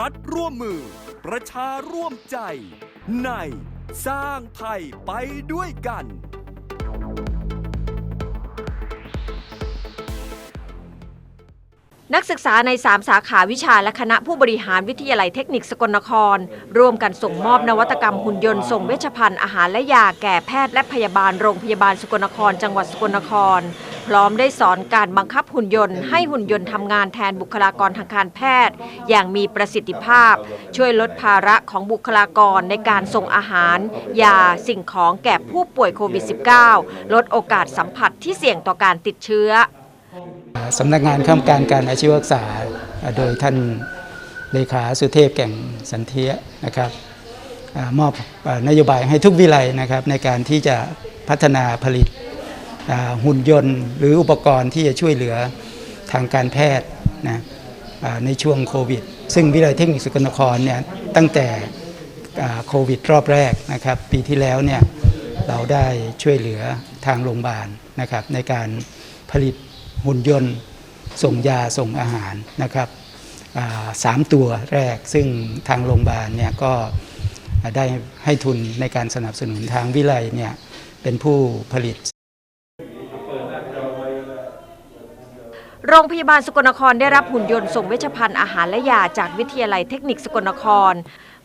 รัฐร่วมมือ ประชาร่วมใจ ในสร้างไทยไปด้วยกัน นักศึกษาใน 3 สาขาวิชาและคณะผู้บริหารวิทยาลัยเทคนิคสกลนคร ร่วมกันส่งมอบนวัตกรรมหุ่นยนต์ส่งเวชภัณฑ์อาหารและยาแก่แพทย์และพยาบาลโรงพยาบาลสกลนคร จังหวัดสกลนคร พร้อมได้สอนการบังคับหุ่นยนต์ให้หุ่นยนต์ทำงานแทนบุคลากรทางการแพทย์ อย่างมีประสิทธิภาพ ช่วยลดภาระของบุคลากรในการส่งอาหาร ยาสิ่งของแก่ผู้ป่วยโควิด -19 ลดโอกาสสัมผัสที่เสี่ยงต่อการติดเชื้อสำนักงานข้ามการการอาชีวศึกษา โดยท่านเลขาสุเทพแก่งสันเทียนะครับอมอบอนโยบายให้ทุกวิไลนะครับในการที่จะพัฒนาผลิต หุ่นยนต์ หรืออุปกรณ์ที่จะช่วยเหลือทางการแพทย์นะในช่วงโควิด ซึ่งวิทยาลัยเทคนิคสกลนครเนี่ยตั้งแต่โควิดรอบแรกนะครับ ปีที่แล้วเนี่ยเราได้ช่วยเหลือทางโรงพยาบาลนะครับในการผลิตหุ่นยนต์ ส่งยาส่งอาหารนะครับสามตัวแรกซึ่งทางโรงพยาบาลเนี่ยก็ได้ให้ทุนในการสนับสนุนทางวิไลเนี่ยเป็นผู้ผลิต โรงพยาบาลสกลนครได้รับหุ่นยนต์ส่งเวชภัณฑ์อาหารและยาจากวิทยาลัยเทคนิคสกลนคร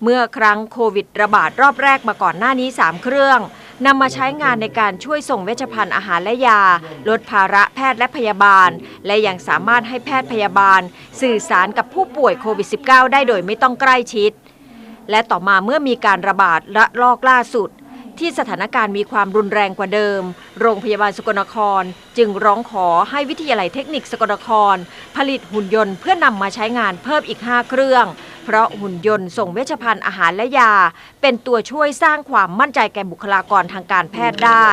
เมื่อครั้งโควิดระบาดรอบแรกมาก่อนหน้านี้ 3 เครื่องนำมาใช้งานในการช่วยส่งเวชภัณฑ์อาหารและยา ลดภาระแพทย์และพยาบาล และยังสามารถให้แพทย์พยาบาล สื่อสารกับผู้ป่วยโควิด -19 ได้โดยไม่ต้องใกล้ชิด และต่อมาเมื่อมีการระบาดระลอกล่าสุด ที่สถานการณ์มีความรุนแรงกว่าเดิม โรงพยาบาลสกลนคร จึงร้องขอให้วิทยาลัยเทคนิคสกลนคร ผลิตหุ่นยนต์เพื่อนำมาใช้งานเพิ่มอีก 5 เครื่อง เพราะหุ่นยนต์ส่งเวชภัณฑ์อาหารและยา เป็นตัวช่วยสร้างความมั่นใจแก่บุคลากรทางการแพทย์ได้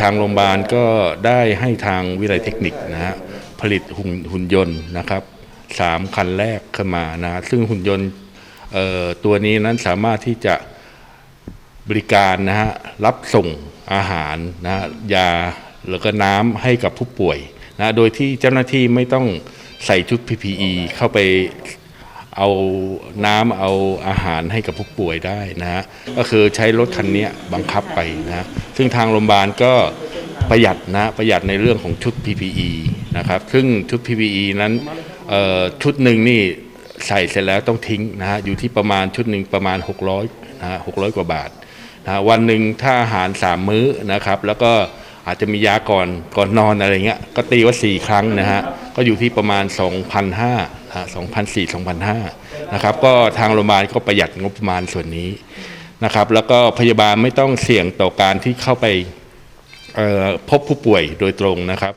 ทางโรงพยาบาลก็ได้ให้ทางวิทยาลัยเทคนิคนะฮะผลิตหุ่นยนต์นะครับสามคันแรกขึ้นมานะซึ่งหุ่นยนต์ตัวนี้นั้นสามารถที่จะ บริการนะฮะรับส่งอาหารนะฮะยาแล้วก็น้ำให้กับผู้ป่วยนะโดยที่เจ้าหน้าที่ไม่ต้องใส่ชุด PPE เข้าไปเอาน้ำเอาอาหารให้กับผู้ป่วยได้นะฮะก็คือใช้รถคันนี้บังคับไปนะซึ่งทางโรงพยาบาลก็ประหยัดนะประหยัดในเรื่องของชุด PPE นะครับซึ่งชุด PPE นั้นชุดหนึ่งนี่ใส่เสร็จแล้วต้องทิ้งนะฮะอยู่ที่ประมาณชุดหนึ่งประมาณ 600นะฮะ600 กว่าบาท นะวันหนึ่งถ้าอาหาร3มื้อนะครับ แล้วก็อาจจะมียาก่อนก่อนนอนอะไรเงี้ยก็ตีว่า 4 ครั้งนะฮะก็อยู่ที่ประมาณ 2,500นะ2,400 2,500นะครับก็ทางโรงพยาบาลก็ประหยัดงบประมาณส่วนนี้นะครับ แล้วก็พยาบาลไม่ต้องเสี่ยงต่อการที่เข้าไปพบผู้ป่วยโดยตรงนะครับ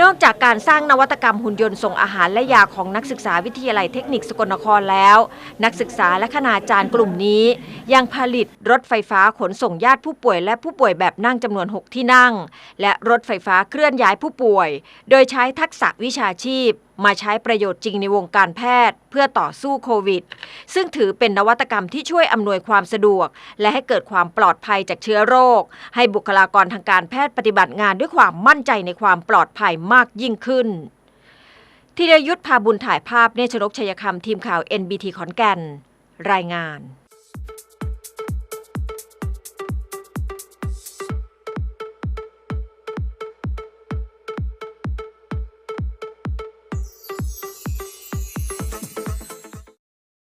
นอกจากการสร้างนวัตกรรมหุ่นยนต์ส่งอาหารและยาของนักศึกษาวิทยาลัยเทคนิคสกลนครแล้ว นักศึกษาและคณาจารย์กลุ่มนี้ ยังผลิตรถไฟฟ้าขนส่งญาติผู้ป่วยและผู้ป่วยแบบนั่งจำนวน 6 ที่นั่ง และรถไฟฟ้าเคลื่อนย้ายผู้ป่วย โดยใช้ทักษะวิชาชีพมาใช้ประโยชน์จริงในวงการแพทย์ เพื่อต่อสู้โควิด ซึ่งถือเป็นนวัตกรรมที่ช่วยอำนวยความสะดวก และให้เกิดความปลอดภัยจากเชื้อโรค ให้บุคลากรทางการแพทย์ปฏิบัติงานด้วยความมั่นใจในความปลอดภัยมากยิ่งขึ้นธีรยุทธพาบุญถ่ายภาพเนชนกชัยคำทีมข่าว NBT ขอนแก่น รายงาน